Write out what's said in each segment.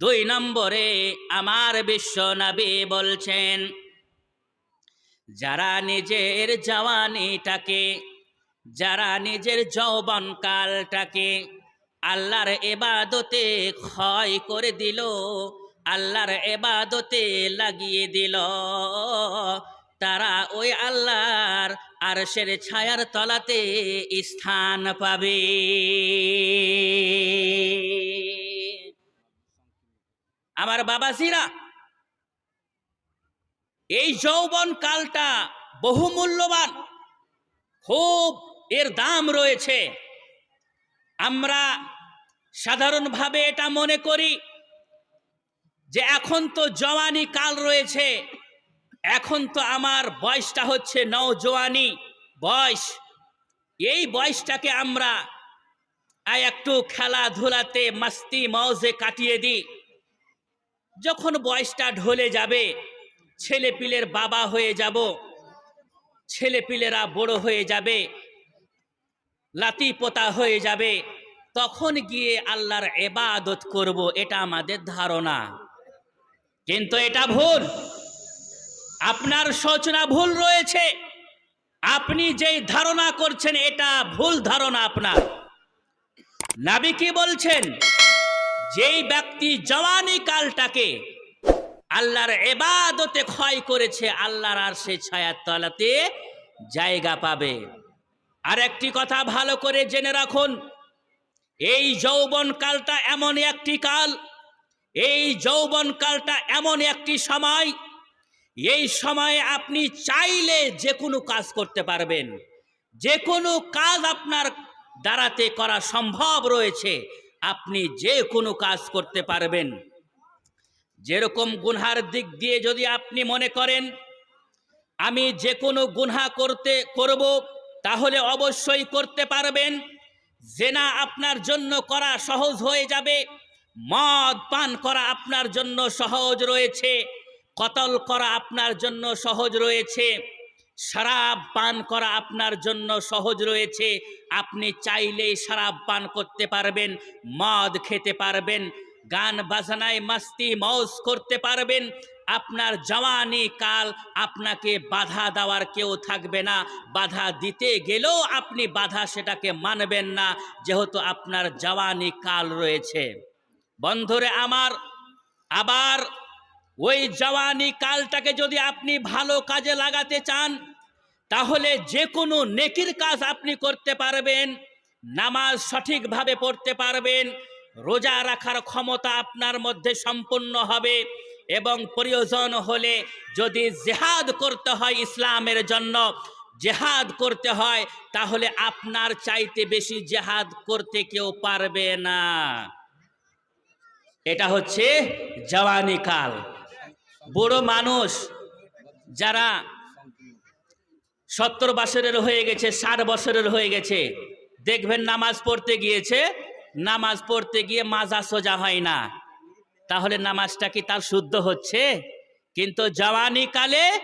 দুই নম্বরে আমার বিশ্ব নবী বলছেন, যারা নিজের জওয়ানিটাকে, যারা নিজের যৌবন কালটাকে আল্লাহর এবাদতে ক্ষয় করে দিল, আল্লাহর এবাদতে লাগিয়ে দিল, তারা ওই আল্লাহর আরশের ছায়ার তলাতে স্থান পাবে। আমার বাবাজিরা, এই যৌবন কালটা বহু মূল্যবান খুব এর দাম রয়েছে। আমরা সাধারণভাবে এটা মনে করি যে এখন তো জওয়ানি কাল রয়েছে, এখন তো আমার বয়সটা হচ্ছে নওজোয়ানি বয়স। এই বয়সটাকে আমরা একটু খেলাধুলাতে মাস্তি মৌজে কাটিয়ে দিই। যখন বয়সটা ঢলে যাবে, ছেলে পিলের বাবা হয়ে যাব, ছেলে পিলেরা বড় হয়ে যাবে লাতি পোতা হয়ে যাবে, তখন গিয়ে আল্লাহর এবাদত করব, এটা আমাদের ধারণা। কিন্তু এটা ভুল। আপনার সূচনা ভুল রয়েছে। আপনি যেই ধারণা করছেন, এটা ভুল ধারণা আপনার। নাবি কি বলছেন? যেই ব্যক্তি জওয়ানি কালটাকে আল্লাহর এবাদতে ক্ষয় করেছে, আল্লাহর আর সে ছায়ার তলাতে জায়গা পাবে। আর একটি কথা ভালো করে জেনে রাখুন, এই যৌবন কালটা এমন একটি কাল, এই যৌবন কালটা এমন একটি সময়, এই সময়ে আপনি চাইলে যে কোনো কাজ করতে পারবেন। যে কোনো কাজ আপনার দ্বারাতে করা সম্ভব রয়েছে। আপনি যে কোনো কাজ করতে পারবেন। যেরকম গুনহার দিক দিয়ে যদি আপনি মনে করেন, আমি যে কোনো গুনহা করতে, করব, তাহলে অবশ্যই করতে পারবেন। জেনা আপনার জন্য করা সহজ হয়ে যাবে। মদ পান করা আপনার জন্য সহজ রয়েছে। কতল করা আপনার জন্য সহজ রয়েছে। শরাব পান করা আপনার জন্য সহজ রয়েছে। আপনি চাইলেই শরাব পান করতে পারবেন, মদ খেতে পারবেন, গান বাজনায় মাস্তি মৌজ করতে পারবেন। আপনার জওয়ানি কাল আপনাকে বাধা দেওয়ার কেউ থাকবে না। বাধা দিতে গেলেও আপনি বাধা সেটাকে মানবেন না, যেহেতু আপনার জওয়ানি কাল রয়েছে। বন্ধুরে আমার, আবার ওই জওয়ানি কালটাকে যদি আপনি ভালো কাজে লাগাতে চান, তাহলে যে কোনো নেকির কাজ আপনি করতে পারবেন, নামাজ সঠিকভাবে পড়তে পারবেন, রোজা রাখার ক্ষমতা আপনার মধ্যে সম্পন্ন হবে এবং প্রয়োজন হলে যদি জেহাদ করতে হয় ইসলামের জন্য, জেহাদ করতে হয়, তাহলে আপনার চাইতে বেশি জেহাদ করতে কেউ পারবে না। এটা হচ্ছে জওয়ানি কাল। বুড়ো মানুষ যারা সত্তর বছরের হয়ে গেছে, ষাট বছরের হয়ে গেছে, দেখবেন নামাজ পড়তে গিয়েছে, নামাজ পড়তে গিয়ে মাজা সোজা হয় না। তাহলে নামাজটা কি তার শুদ্ধ হচ্ছে? কিন্তু জওয়ানি কালে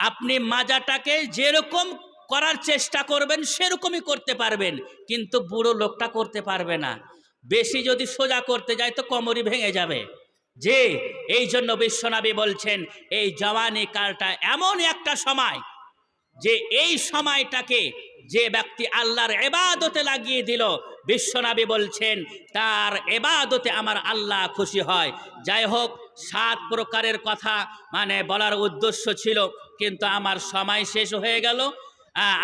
আপনি মাজাটাকে যেরকম করার চেষ্টা করবেন, সেরকমই করতে পারবেন। কিন্তু বুড়ো লোকটা করতে পারবে না। বেশি যদি সোজা করতে যায়, তো কোমরই ভেঙে যাবে। যে এই জন্য বিশ্বনাবী বলছেন, এই জওয়ানি কালটা এমন একটা সময় যে এই সময়টাকে যে ব্যক্তি আল্লাহর এবাদতে লাগিয়ে দিল, বিশ্বনাবী বলছেন, তার এবাদতে আমার আল্লাহ খুশি হয়। যাই হোক, সাত প্রকারের কথা মানে বলার উদ্দেশ্য ছিল, কিন্তু আমার সময় শেষ হয়ে গেল।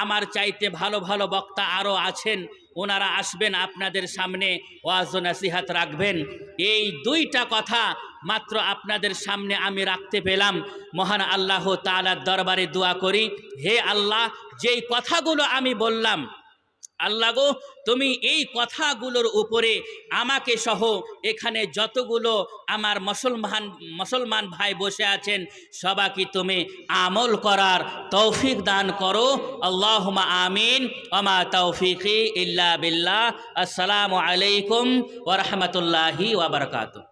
আমার চাইতে ভালো ভালো বক্তা আরও আছেন। ওনারা আসবেন আপনাদের সামনে ওয়াজ নাসিহাত রাখবেন। এই দুইটা কথা মাত্র আপনাদের সামনে আমি রাখতে পেলাম। মহান আল্লাহ তালার দরবারে দোয়া করি। হে আল্লাহ, যেই কথাগুলো আমি বললাম আল্লাহ গো, তুমি এই কথাগুলোর উপরে আমাকে সহ এখানে যতগুলো আমার মুসলমান মুসলমান ভাই বসে আছেন, সবাইকে তুমি আমল করার তৌফিক দান করো। আল্লাহুমা আমিন। ওমা তৌফিকি ইল্লা বিল্লাহ। আসসালামু আলাইকুম ওয়া রাহমাতুল্লাহি ওয়া বারাকাতুহু।